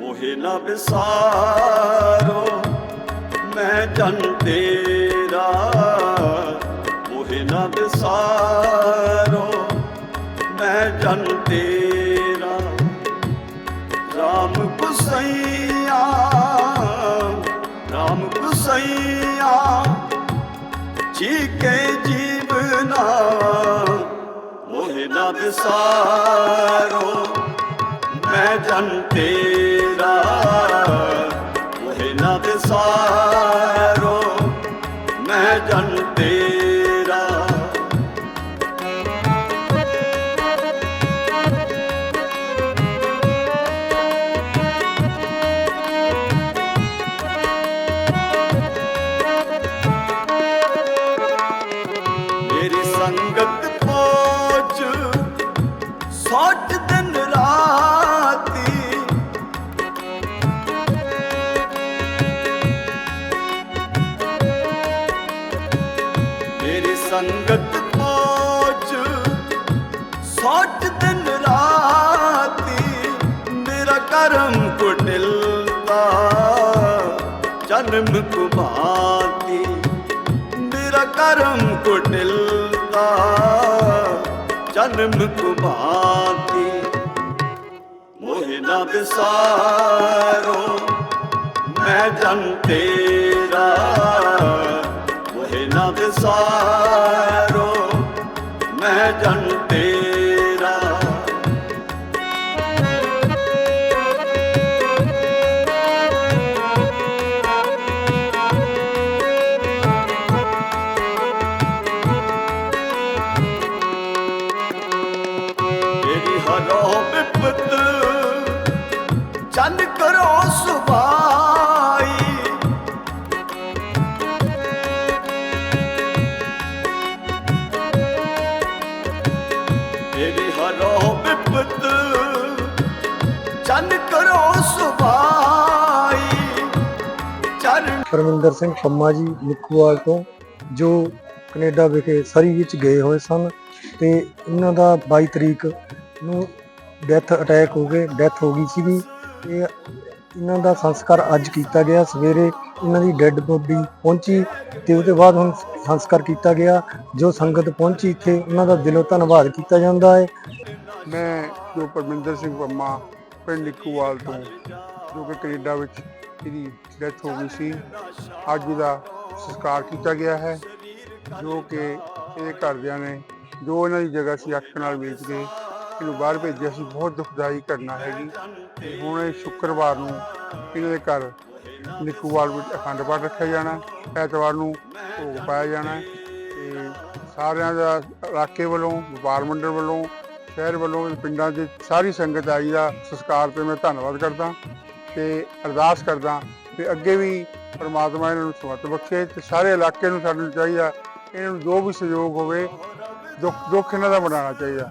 ਮੋਹਿ ਨਾ ਵਿਸਾਰੋ ਮੈਂ ਜਨ ਤੇਰਾ। ਮੋਹਿ ਨਾ ਵਿਸਾਰੋ ਮੈਂ ਜਨ ਤੇਰਾ। ਰਾਮ ਕੁਸਈਆ ਰਾਮ ਕੁਸਈਆ ਜੀਕੇ ਜੀਵਨਾ ਮੋਹਿ ਨਾ ਵਿਸਾਰੋ ਮੈਂ ਜਨ ਤੇਰਾ। ਮੇਰੀ ਸੰਗਤ ਪੋਚ ਸੋਟ ਦਿਨ ਰਾਤੀ ਮੇਰੀ ਸੰਗਤ ਪੋਚ ਸੋਟ ਦਿਨ ਰਾਤੀ ਮੇਰਾ ਕਰਮ ਕੁਟਿਲਤਾ, ਜਨਮ ਕੁਮਾਤੀ ਮੇਰਾ ਕਰਮ ਕੁਟਿਲਤਾ ਜਨਮ ਕੁਮਾਤੀ। ਮੋਹਿ ਨਾ ਵਿਸਾਰੋ, ਮੈਂ ਜਨ ਤੇਰਾ। ਮੋਹਿ ਨਾ ਵਿਸਾਰੋ, ਮੈਂ ਜਨ ਤੇਰਾ। ਮੇਰੀ ਹਰੋ ਵਿਪਤ ਕਰੋ ਸੁਭਾਈ ਮੇਰੀ ਹਰੋ ਵਿਪਤ ਚੰਨ ਕਰੋ ਸੁਭਾਈ ਚਰਨ ਪਰਮਿੰਦਰ ਸਿੰਘ ਪੰਮਾ ਜੀ ਨਿੱਕੂਵਾਲ ਤੋਂ, ਜੋ ਕੈਨੇਡਾ ਵਿਖੇ ਸਰੀ ਵਿੱਚ ਗਏ ਹੋਏ ਸਨ ਤੇ ਉਹਨਾਂ ਦਾ 22 ਤਰੀਕ ਨੂੰ ਡੈਥ ਅਟੈਕ ਹੋ ਗਏ ਡੈਥ ਹੋ ਗਈ ਸੀਗੀ। ਤੇ ਇਹਨਾਂ ਦਾ ਸੰਸਕਾਰ ਅੱਜ ਕੀਤਾ ਗਿਆ। ਸਵੇਰੇ ਇਹਨਾਂ ਦੀ ਡੈੱਡ ਬੋਡੀ ਪਹੁੰਚੀ ਤੇ ਉਹਦੇ ਬਾਅਦ ਹੁਣ ਸੰਸਕਾਰ ਕੀਤਾ ਗਿਆ, ਜੋ ਸੰਗਤ ਪਹੁੰਚੀ ਇੱਥੇ, ਉਹਨਾਂ ਦਾ ਦਿਲੋਂ ਧੰਨਵਾਦ ਕੀਤਾ ਜਾਂਦਾ ਹੈ। ਮੈਂ ਜੋ ਪਰਮਿੰਦਰ ਸਿੰਘ ਪੰਮਾ ਪਿੰਡ ਨਿੱਕੂਵਾਲ ਤੋਂ, ਜੋ ਕਿ ਕੈਨੇਡਾ ਵਿੱਚ ਇਹਦੀ ਡੈਥ ਹੋ ਗਈ ਸੀ, ਅੱਜ ਉਹਦਾ ਸੰਸਕਾਰ ਕੀਤਾ ਗਿਆ ਹੈ, ਜੋ ਕਿ ਇਹਦੇ ਘਰਦਿਆਂ ਨੇ, ਜੋ ਇਹਨਾਂ ਦੀ ਜਗ੍ਹਾ ਸੀ, ਅੱਖ ਨਾਲ ਵੇਚ ਕੇ ਇਹਨੂੰ ਬਾਹਰ ਭੇਜਿਆ ਸੀ, ਬਹੁਤ ਦੁਖਦਾਈ ਘਟਨਾ ਹੈਗੀ। ਤੇ ਹੁਣ ਇਹ ਸ਼ੁੱਕਰਵਾਰ ਨੂੰ ਇਹਨਾਂ ਦੇ ਘਰ ਨਿੱਕੂਵਾਲ ਵਿੱਚ ਅਖੰਡ ਪਾਠ ਰੱਖਿਆ ਜਾਣਾ ਐਤਵਾਰ ਨੂੰ ਭੋਗ ਪਾਇਆ ਜਾਣਾ ਹੈ। ਤੇ ਸਾਰਿਆਂ ਦਾ ਇਲਾਕੇ ਵੱਲੋਂ, ਵਪਾਰ ਮੰਡਲ ਵੱਲੋਂ, ਸ਼ਹਿਰ ਵੱਲੋਂ, ਪਿੰਡਾਂ ਦੇ ਸਾਰੀ ਸੰਗਤ ਆਈ ਦਾ ਸਸਕਾਰ ਤੇ ਮੈਂ ਧੰਨਵਾਦ ਕਰਦਾ। ਤੇ ਅਰਦਾਸ ਕਰਦਾ ਤੇ ਅੱਗੇ ਵੀ ਪਰਮਾਤਮਾ ਇਹਨਾਂ ਨੂੰ ਸਮਤ ਬਖਸ਼ੇ ਤੇ ਸਾਰੇ ਇਲਾਕੇ ਨੂੰ ਸਾਨੂੰ ਚਾਹੀਦਾ ਇਹਨਾਂ ਨੂੰ ਜੋ ਵੀ ਸਹਿਯੋਗ ਹੋਵੇ, ਦੁੱਖ ਦੁੱਖ ਇਹਨਾਂ ਦਾ ਮਨਾਉਣਾ ਚਾਹੀਦਾ।